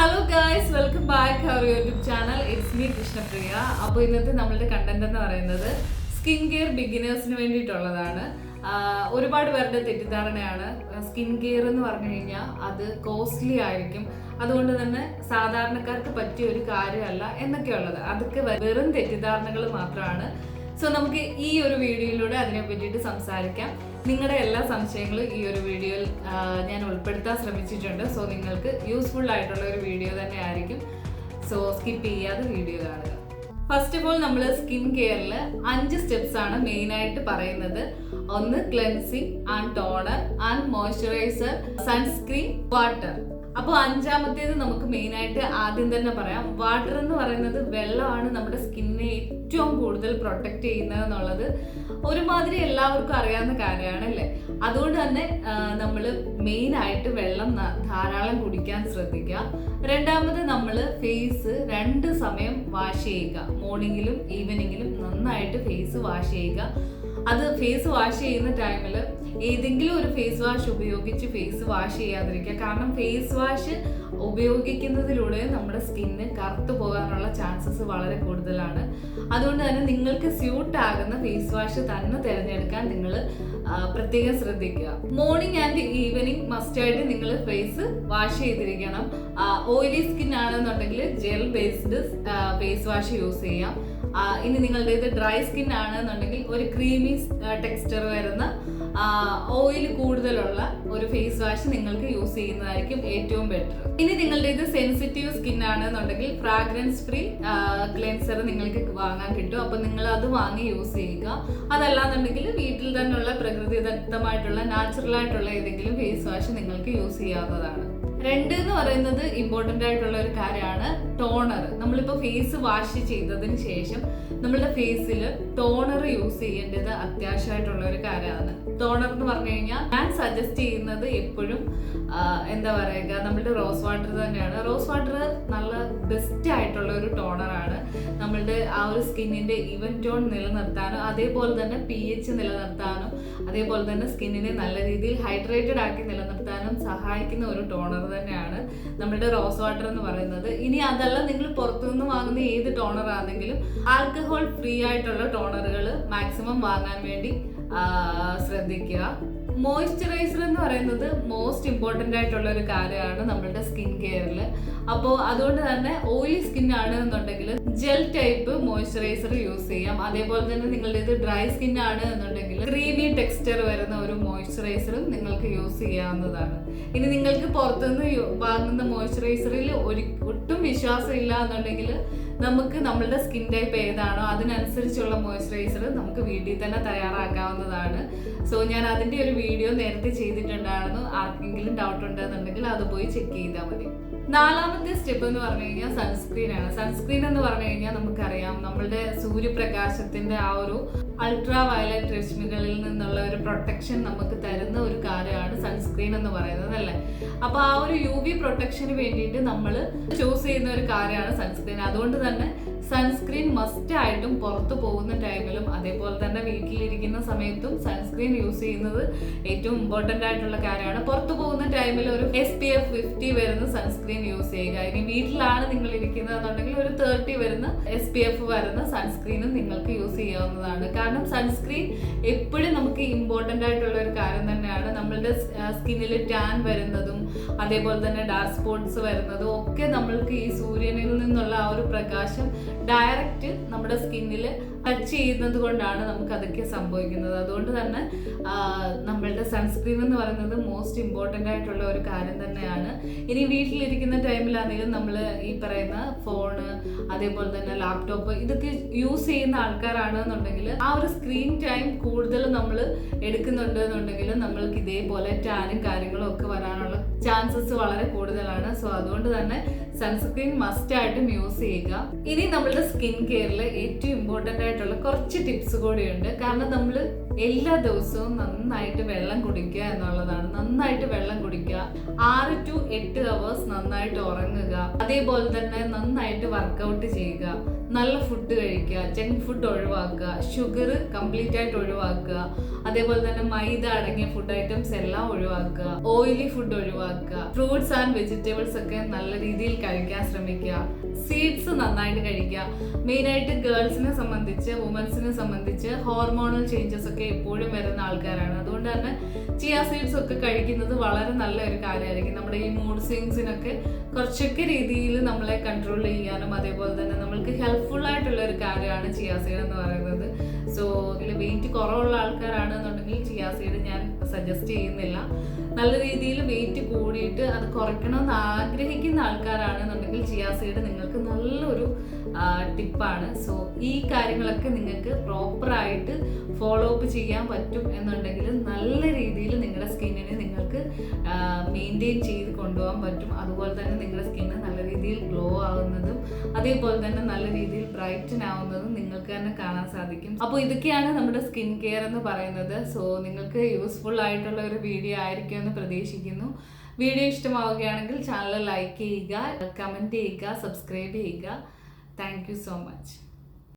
Hello guys welcome back our YouTube channel it's me Krishnapriya അപ്പോൾ ഇന്നത്തെ നമ്മളുടെ content എന്ന് പറയുന്നത് സ്കിൻ കെയർ ബിഗിനേഴ്സിന് വേണ്ടിയിട്ടുള്ളതാണ്. ഒരുപാട് പേരുടെ തെറ്റിദ്ധാരണയാണ്. സ്കിൻ കെയർ എന്ന് പറഞ്ഞു കഴിഞ്ഞാൽ അത് കോസ്റ്റ്ലി ആയിരിക്കും. അതുകൊണ്ട് തന്നെ സാധാരണക്കാർക്ക് പറ്റിയ ഒരു കാര്യമല്ല എന്നൊക്കെയുള്ളത്. അതൊക്കെ വെറും തെറ്റിദ്ധാരണകൾ മാത്രമാണ്. സോ നമുക്ക് ഈ ഒരു വീഡിയോയിലൂടെ അതിനെ പറ്റിയിട്ട് സംസാരിക്കാം. നിങ്ങളുടെ എല്ലാ സംശയങ്ങളും ഈ ഒരു വീഡിയോയിൽ ഞാൻ ഉൾപ്പെടുത്താൻ ശ്രമിച്ചിട്ടുണ്ട്. സോ നിങ്ങൾക്ക് യൂസ്ഫുൾ ആയിട്ടുള്ള ഒരു വീഡിയോ തന്നെ ആയിരിക്കും. സോ സ്കിപ്പ് ചെയ്യാതെ വീഡിയോ കാണുക. ഫസ്റ്റ് ഓഫ് ഓൾ നമ്മൾ സ്കിൻ കെയറിൽ അഞ്ച് സ്റ്റെപ്സ് ആണ് മെയിൻ ആയിട്ട് പറയുന്നത്. ഒന്ന് cleansing and toner and moisturiser sunscreen water അപ്പോൾ അഞ്ചാമത്തേത് നമുക്ക് മെയിൻ ആയിട്ട് ആദ്യം തന്നെ പറയാം. വാട്ടർ എന്ന് പറയുന്നത് വെള്ളമാണ് നമ്മുടെ സ്കിന്നിനെ ഏറ്റവും കൂടുതൽ പ്രൊട്ടക്ട് ചെയ്യുന്നത് എന്നുള്ളത് ഒരുമാതിരി എല്ലാവർക്കും അറിയാവുന്ന കാര്യമാണ് അല്ലേ? അതുകൊണ്ട് തന്നെ നമ്മൾ മെയിൻ ആയിട്ട് വെള്ളം ധാരാളം കുടിക്കാൻ ശ്രദ്ധിക്കുക. രണ്ടാമത് നമ്മൾ ഫേസ് രണ്ട് സമയം വാഷ് ചെയ്യുക. മോർണിംഗിലും ഈവനിങ്ങിലും നന്നായിട്ട് ഫേസ് വാഷ് ചെയ്യുക. അത് ഫേസ് വാഷ് ചെയ്യുന്ന ടൈമിൽ ഏതെങ്കിലും ഒരു ഫേസ് വാഷ് ഉപയോഗിച്ച് ഫേസ് വാഷ് ചെയ്യാതിരിക്കുക. കാരണം ഫേസ് വാഷ് ഉപയോഗിക്കുന്നതിലൂടെ നമ്മുടെ സ്കിന്ന് കറുത്തു പോകാനുള്ള ചാൻസസ് വളരെ കൂടുതലാണ്. അതുകൊണ്ട് തന്നെ നിങ്ങൾക്ക് സ്യൂട്ട് ആകുന്ന ഫേസ് വാഷ് തന്നെ തിരഞ്ഞെടുക്കാൻ നിങ്ങൾ പ്രത്യേകം ശ്രദ്ധിക്കുക. മോർണിംഗ് ആൻഡ് ഈവനിങ് മസ്റ്റായിട്ട് നിങ്ങൾ ഫേസ് വാഷ് ചെയ്തിരിക്കണം. ഓയിലി സ്കിൻ ആണെന്നുണ്ടെങ്കിൽ gel based face wash use ചെയ്യാം. ഇനി നിങ്ങളുടെ ഇത് ഡ്രൈ സ്കിൻ ആണെന്നുണ്ടെങ്കിൽ ഒരു ക്രീമി ടെക്സ്ചർ വരുന്ന ഓയിൽ കൂടുതലുള്ള ഒരു ഫേസ് വാഷ് നിങ്ങൾക്ക് യൂസ് ചെയ്യുന്നതായിരിക്കും ഏറ്റവും ബെറ്റർ ഇനി നിങ്ങളുടെ ഇത് സെൻസിറ്റീവ് സ്കിൻ ആണെന്നുണ്ടെങ്കിൽ ഫ്രാഗ്രൻസ് ഫ്രീ ക്ലെൻസർ നിങ്ങൾക്ക് വാങ്ങാൻ കിട്ടും. അപ്പൊ നിങ്ങൾ അത് വാങ്ങി യൂസ് ചെയ്യുക. അതല്ലാന്നുണ്ടെങ്കിൽ വീട്ടിൽ തന്നെയുള്ള പ്രകൃതിദത്തമായിട്ടുള്ള നാച്ചുറൽ ആയിട്ടുള്ള ഏതെങ്കിലും ഫേസ് വാഷ് നിങ്ങൾക്ക് യൂസ് ചെയ്യാവുന്നതാണ്. രണ്ട് എന്ന് പറയുന്നത് ഇമ്പോർട്ടന്റ് ആയിട്ടുള്ള ഒരു കാര്യമാണ് ടോണർ നമ്മളിപ്പോൾ ഫേസ് വാഷ് ചെയ്തതിന് ശേഷം നമ്മളുടെ ഫേസിൽ ടോണർ യൂസ് ചെയ്യേണ്ടത് അത്യാവശ്യമായിട്ടുള്ള ഒരു കാര്യമാണ്. ടോണർ എന്ന് പറഞ്ഞു കഴിഞ്ഞാൽ ഞാൻ സജസ്റ്റ് ചെയ്യുന്നത് എപ്പോഴും എന്താ പറയുക നമ്മളുടെ റോസ് വാട്ടർ തന്നെയാണ്. റോസ് വാട്ടർ നല്ല ബെസ്റ്റ് ആയിട്ടുള്ള ഒരു ടോണറാണ് നമ്മളുടെ ആ ഒരു സ്കിന്നിന്റെ ഇവൻ ടോൺ നിലനിർത്താനും അതേപോലെ തന്നെ പി എച്ച് നിലനിർത്താനും അതേപോലെ തന്നെ സ്കിന്നിനെ നല്ല രീതിയിൽ ഹൈഡ്രേറ്റഡ് ആക്കി നിലനിർത്താനും സഹായിക്കുന്ന ഒരു ടോണർ തന്നെയാണ് നമ്മുടെ റോസ് വാട്ടർ എന്ന് പറയുന്നത്. ഇനി അതല്ല നിങ്ങൾ പുറത്തുനിന്ന് വാങ്ങുന്ന ഏത് ടോണർ ആണെങ്കിലും ആൽക്കഹോൾ ഫ്രീ ആയിട്ടുള്ള ടോണറുകൾ മാക്സിമം വാങ്ങാൻ വേണ്ടി ശ്രദ്ധിക്കുക. മോയ്സ്ചറൈസർ എന്ന് പറയുന്നത് മോസ്റ്റ് ഇമ്പോർട്ടന്റ് ആയിട്ടുള്ള ഒരു കാര്യമാണ് നമ്മളുടെ സ്കിൻ കെയറിൽ അപ്പോൾ അതുകൊണ്ട് തന്നെ ഓയിലി സ്കിൻ എന്നുണ്ടെങ്കിൽ ജെൽ ടൈപ്പ് മോയ്സ്ചറൈസർ യൂസ് ചെയ്യാം. അതേപോലെ തന്നെ നിങ്ങളുടെ ഇത് ഡ്രൈ സ്കിൻ ആണ് എന്നുണ്ടെങ്കിൽ ക്രീമി ടെക്സ്ചർ വരുന്ന ഒരു മോയ്സ്ചറൈസറും നിങ്ങൾക്ക് യൂസ് ചെയ്യാവുന്നതാണ്. ഇനി നിങ്ങൾക്ക് പുറത്തുനിന്ന് വാങ്ങുന്ന മോയ്സ്ചറൈസറിൽ ഒരു ഒട്ടും വിശ്വാസം ഇല്ല എന്നുണ്ടെങ്കിൽ നമുക്ക് നമ്മളുടെ സ്കിൻ ടൈപ്പ് ഏതാണോ അതിനനുസരിച്ചുള്ള മോയ്സ്ചറൈസർ നമുക്ക് വീട്ടിൽ തന്നെ തയ്യാറാക്കാവുന്നതാണ്. സോ ഞാൻ അതിന്റെ ഒരു വീഡിയോ നേരത്തെ ചെയ്തിട്ടുണ്ടായിരുന്നു. ആർക്കെങ്കിലും ഡൗട്ട് ഉണ്ടെന്നുണ്ടെങ്കിൽ അത് പോയി ചെക്ക് ചെയ്താൽ മതി. നാലാമത്തെ സ്റ്റെപ്പ് എന്ന് പറഞ്ഞു കഴിഞ്ഞാൽ സൺസ്ക്രീൻ ആണ്. സൺസ്ക്രീൻ എന്ന് പറഞ്ഞു കഴിഞ്ഞാൽ നമുക്കറിയാം നമ്മളുടെ സൂര്യപ്രകാശത്തിന്റെ ആ ഒരു അൾട്രാ വയലറ്റ് രശ്മികളിൽ നിന്നുള്ള ഒരു പ്രൊട്ടക്ഷൻ നമുക്ക് തരുന്ന ഒരു കാര്യമാണ് സൺസ്ക്രീൻ എന്ന് പറയുന്നത് അല്ലേ? അപ്പോൾ ആ ഒരു യു വി പ്രൊട്ടക്ഷന് വേണ്ടിയിട്ട് നമ്മൾ ചൂസ് ചെയ്യുന്ന ഒരു കാര്യമാണ് സൺസ്ക്രീൻ അതുകൊണ്ട് തന്നെ സൺസ്ക്രീൻ മസ്റ്റ് ആയിട്ടും പുറത്തു പോകുന്ന ടൈമിലും അതേപോലെ തന്നെ വീട്ടിലിരിക്കുന്ന സമയത്തും സൺസ്ക്രീൻ യൂസ് ചെയ്യുന്നത് ഏറ്റവും ഇമ്പോർട്ടന്റ് ആയിട്ടുള്ള കാര്യമാണ്. പുറത്തു പോകുന്ന ടൈമിൽ ഒരു എസ് പി എഫ് ഫിഫ്റ്റി വരുന്ന സൺസ്ക്രീൻ യൂസ് ചെയ്യുക. ഇനി വീട്ടിലാണ് നിങ്ങൾ ഇരിക്കുന്നത് എന്നുണ്ടെങ്കിൽ ഒരു തേർട്ടി വരുന്ന എസ് പി എഫ് വരുന്ന സൺസ്ക്രീനും നിങ്ങൾക്ക് യൂസ് ചെയ്യാവുന്നതാണ്. കാരണം സൺസ്ക്രീൻ എപ്പോഴും നമുക്ക് ഇമ്പോർട്ടന്റ് ആയിട്ടുള്ള ഒരു കാര്യം തന്നെയാണ്. നമ്മളുടെ സ്കിന്നിൽ ടാൻ വരുന്നതും അതേപോലെ തന്നെ ഡാർക്ക് സ്പോട്ട്സ് വരുന്നതും ഒക്കെ നമ്മൾക്ക് ഈ സൂര്യനിൽ നിന്നുള്ള ആ ഒരു പ്രകാശം ഡയറക്റ്റ് നമ്മുടെ സ്കിന്നിൽ ടച്ച് ചെയ്യുന്നത് കൊണ്ടാണ് നമുക്ക് അതൊക്കെ സംഭവിക്കുന്നത്. അതുകൊണ്ട് തന്നെ നമ്മളുടെ സൺസ്ക്രീൻ എന്ന് പറയുന്നത് മോസ്റ്റ് ഇമ്പോർട്ടന്റ് ആയിട്ടുള്ള ഒരു കാര്യം തന്നെയാണ്. ഇനി വീട്ടിലിരിക്കുന്ന ടൈമിലാണെങ്കിലും നമ്മൾ ഈ പറയുന്ന ഫോണ് അതേപോലെ തന്നെ ലാപ്ടോപ്പ് ഇതൊക്കെ യൂസ് ചെയ്യുന്ന ആൾക്കാരാണെന്നുണ്ടെങ്കിൽ ആ ഒരു സ്ക്രീൻ ടൈം കൂടുതൽ നമ്മൾ എടുക്കുന്നുണ്ട് എന്നുണ്ടെങ്കിൽ നമ്മൾക്ക് ഇതേപോലെ ടാനും കാര്യങ്ങളും ഒക്കെ വരാനുള്ള ചാൻസസ് വളരെ കൂടുതലാണ്. സോ അതുകൊണ്ട് തന്നെ സൺസ്ക്രീൻ മസ്റ്റ് ആയിട്ടും യൂസ് ചെയ്യുക. ഇനി നമ്മളുടെ സ്കിൻ കെയറിൽ ഏറ്റവും ഇമ്പോർട്ടന്റ് ആയിട്ടുള്ള കുറച്ച് ടിപ്സ് കൂടിയുണ്ട്. കാരണം നമ്മൾ എല്ലാ ദിവസവും നന്നായിട്ട് വെള്ളം കുടിക്കുക എന്നുള്ളതാണ്. നന്നായിട്ട് വെള്ളം കുടിക്കുക. ആറ് ടു എട്ട് അവേഴ്സ് നന്നായിട്ട് ഉറങ്ങുക. അതേപോലെ തന്നെ നന്നായിട്ട് വർക്കൗട്ട് ചെയ്യുക. നല്ല ഫുഡ് കഴിക്കുക. ജങ്ക് ഫുഡ് ഒഴിവാക്കുക. ഷുഗർ കംപ്ലീറ്റ് ആയിട്ട് ഒഴിവാക്കുക. അതേപോലെ തന്നെ മൈദ അടങ്ങിയ ഫുഡ് ഐറ്റംസ് എല്ലാം ഒഴിവാക്കുക. ഓയിലി ഫുഡ് ഒഴിവാക്കുക. ഫ്രൂട്ട്സ് ആൻഡ് വെജിറ്റബിൾസ് ഒക്കെ നല്ല രീതിയിൽ കഴിക്കാൻ ശ്രമിക്കുക. സീഡ്സ് നന്നായിട്ട് കഴിക്കുക. മെയിനായിട്ട് ഗേൾസിനെ സംബന്ധിച്ച് വുമൻസിനെ സംബന്ധിച്ച് ഹോർമോണൽ ചേഞ്ചസ് ഒക്കെ എപ്പോഴും വരുന്ന ആൾക്കാരാണ്. അതുകൊണ്ട് തന്നെ ചിയ സീഡ്സ് ഒക്കെ കഴിക്കുന്നത് വളരെ നല്ല ഒരു കാര്യമായിരിക്കും. നമ്മുടെ ഈ മൂഡ് സ്വിങ്സിനൊക്കെ കുറച്ചൊക്കെ രീതിയിൽ നമ്മളെ കൺട്രോൾ ചെയ്യാനും അതേപോലെ തന്നെ നമ്മൾക്ക് ഹെൽപ്ഫുൾ ആയിട്ടുള്ള ഒരു കാര്യമാണ് ചിയ സീഡ് എന്ന് പറയുന്നത്. സോ ഇതിൽ വെയിറ്റ് കുറവുള്ള ആൾക്കാരാണെന്നുണ്ടെങ്കിൽ ചിയാ സീഡ് ഞാൻ സജസ്റ്റ് ചെയ്യുന്നില്ല. നല്ല രീതിയിൽ വെയിറ്റ് കൂടിയിട്ട് അത് കുറയ്ക്കണമെന്ന് ആഗ്രഹിക്കുന്ന ആൾക്കാരാണെന്നുണ്ടെങ്കിൽ ചിയാ സീഡ് നിങ്ങൾക്ക് നല്ലൊരു ടിപ്പാണ്. സോ ഈ കാര്യങ്ങളൊക്കെ നിങ്ങൾക്ക് പ്രോപ്പറായിട്ട് ഫോളോ അപ്പ് ചെയ്യാൻ പറ്റും എന്നുണ്ടെങ്കിൽ നല്ല രീതിയിൽ നിങ്ങളുടെ സ്കിന്നിനെ നിങ്ങൾക്ക് മെയിന്റെയിൻ ചെയ്ത് കൊണ്ടുപോകാൻ പറ്റും. അതുപോലെ തന്നെ നിങ്ങളുടെ സ്കിന്ന് നല്ല രീതിയിൽ ഗ്ലോ ആവുന്നതും അതേപോലെ തന്നെ നല്ല രീതിയിൽ ബ്രൈറ്റൻ ആവുന്നതും നിങ്ങൾക്ക് തന്നെ കാണാൻ സാധിക്കും. അപ്പോൾ ഇതൊക്കെയാണ് നമ്മുടെ സ്കിൻ കെയർ എന്ന് പറയുന്നത്. സോ നിങ്ങൾക്ക് യൂസ്ഫുൾ ആയിട്ടുള്ള ഒരു വീഡിയോ ആയിരിക്കും എന്ന് പ്രതീക്ഷിക്കുന്നു. വീഡിയോ ഇഷ്ടമാവുകയാണെങ്കിൽ ചാനൽ ലൈക്ക് ചെയ്യുക കമന്റ് ചെയ്യുക സബ്സ്ക്രൈബ് ചെയ്യുക. Thank so much